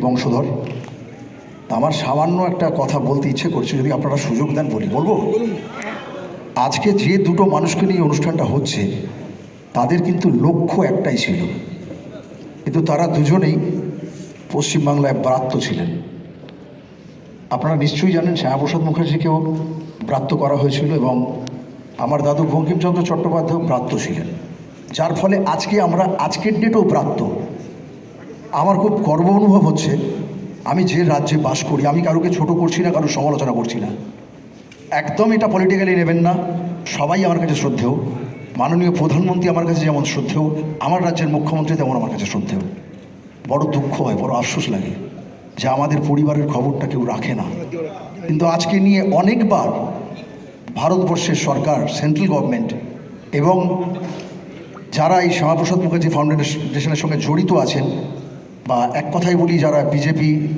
বংশধর, আমার সামান্য একটা কথা বলতে ইচ্ছে করছে, যদি আপনারা সুযোগ দেন বলি। বলব? আজকে যে দুটো মানুষকে নিয়ে অনুষ্ঠানটা হচ্ছে, তাদের কিন্তু লক্ষ্য একটাই ছিল। কিন্তু তারা দুজনেই পশ্চিমবাংলায় ব্রাত্য ছিলেন। আপনারা নিশ্চয়ই জানেন, শ্যামাপ্রসাদ মুখার্জিকেও ব্রাত্য করা হয়েছিল এবং আমার দাদু বঙ্কিমচন্দ্র চট্টোপাধ্যায়ও ব্রাত্য ছিলেন। যার ফলে আজকে আমরা, আজকের ডেটেও ব্রাত্য। আমার খুব গর্ব অনুভব হচ্ছে, আমি যে রাজ্যে বাস করি, আমি কারোকে ছোট করছি না কারোর সমালোচনা করছি না। একদম এটা পলিটিক্যালি নেবেন না, সবাই আমার কাছে শ্রদ্ধেয়। মাননীয় প্রধানমন্ত্রী আমার কাছে যেমন শ্রদ্ধেয়, আমার রাজ্যের মুখ্যমন্ত্রী তেমন আমার কাছে শ্রদ্ধেয়। বড় দুঃখ হয়, বড় আফসোস লাগে যে আমাদের পরিবারের খবরটা কেউ রাখে না। কিন্তু আজকে নিয়ে অনেকবার ভারতবর্ষের সরকার সেন্ট্রাল গভর্নমেন্ট এবং যারা এই শ্যামাপ্রসাদ মুখার্জি ফাউন্ডেশনের সঙ্গে জড়িত আছেন বা এক কথাই বলি, যারা বিজেপি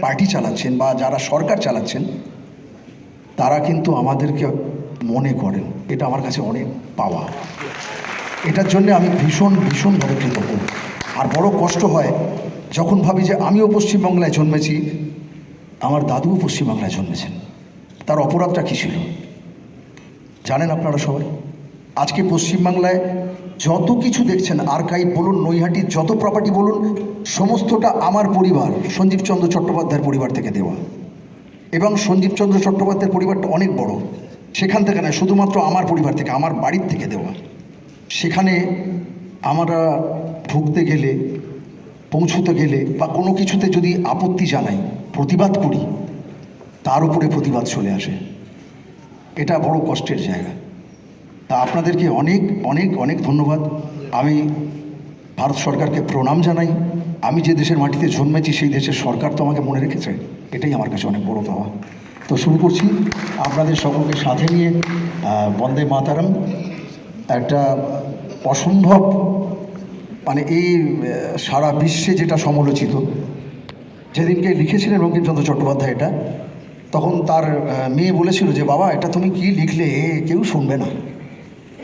পার্টি চালাচ্ছেন বা যারা সরকার চালাচ্ছেন, তারা কিন্তু আমাদেরকে মনে করেন। এটা আমার কাছে অনেক পাওয়া। এটার জন্য আমি ভীষণ ভীষণভাবে কৃতজ্ঞ। আর বড় কষ্ট হয় যখন ভাবি যে আমিও পশ্চিমবাংলায় জন্মেছি, আমার দাদুও পশ্চিমবাংলায় জন্মেছেন। তার অপরাধটা কী ছিল? জানেন আপনারা সবাই? আজকে পশ্চিমবাংলায় যত কিছু দেখছেন আর্কাইভ বলুন নৈহাটির যত প্রপার্টি বলুন, সমস্তটা আমার পরিবার সঞ্জীবচন্দ্র চট্টোপাধ্যায়ের পরিবার থেকে দেওয়া। এবং সঞ্জীবচন্দ্র চট্টোপাধ্যায়ের পরিবারটা অনেক বড়। সেখান থেকে নয়, শুধুমাত্র আমার পরিবার থেকে, আমার বাড়ির থেকে দেওয়া। সেখানে আমরা ঢুকতে গেলে, পৌঁছতে গেলে বা কোনো কিছুতে যদি আপত্তি জানাই, প্রতিবাদ করি, তার উপরে প্রতিবাদ চলে আসে। এটা বড় কষ্টের জায়গা। তা আপনাদেরকে অনেক অনেক অনেক ধন্যবাদ। আমি ভারত সরকারকে প্রণাম জানাই। আমি যে দেশের মাটিতে জন্মেছি, সেই দেশের সরকার তো আমাকে মনে রেখেছে। এটাই আমার কাছে অনেক বড় পাওয়া তো শুরু করছি আপনাদের সকলকে সাথে নিয়ে বন্দে মাতারাম। একটা অসম্ভব মানে এই সারা বিশ্বে যেটা সমালোচিত। যেদিনকে লিখেছিলেন বঙ্কিমচন্দ্র চট্টোপাধ্যায় এটা, তখন তার মেয়ে বলেছিল যে, বাবা, এটা তুমি কি লিখলে? কেউ শুনবে না।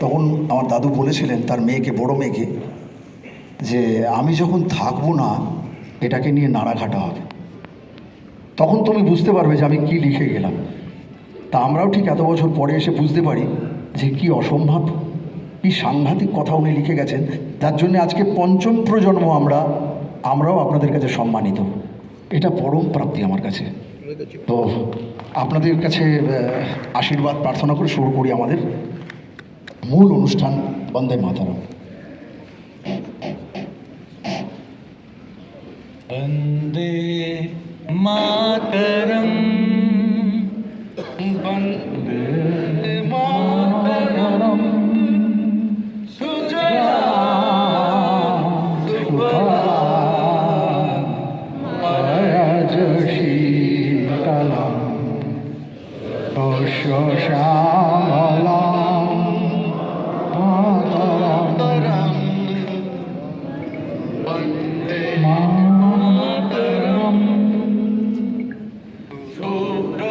তখন আমার দাদু বলেছিলেন, তার মেয়েকে, বড় মেয়েকে, যে আমি যখন থাকব না, এটাকে নিয়ে নাড়াঘাটা হবে। তখন তুমি বুঝতে পারবে যে আমি কি লিখে গেলাম। তা আমরাও ঠিক এত বছর পরে এসে বুঝতে পারি যে কি অসম্ভব, কি সাংঘাতিক কথা উনি লিখে গেছেন। যার জন্য আজকে পঞ্চম প্রজন্ম আমরা, আমরাও আপনাদের কাছে সম্মানিত। এটা পরম প্রাপ্তি আমার কাছে। তো আপনাদের কাছে আশীর্বাদ, প্রার্থনা করে শুরু করি আমাদের। মূল অনুষ্ঠান বন্দে মাতারাম। বন্দে মাতারাম। বন্দে মাতরম।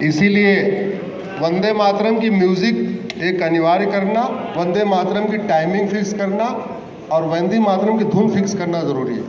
इसीलिए वंदे मातरम की म्यूज़िक एक अनिवार्य करना, वंदे मातरम की टाइमिंग फिक्स करना और वंदे मातरम की धुन फिक्स करना ज़रूरी है।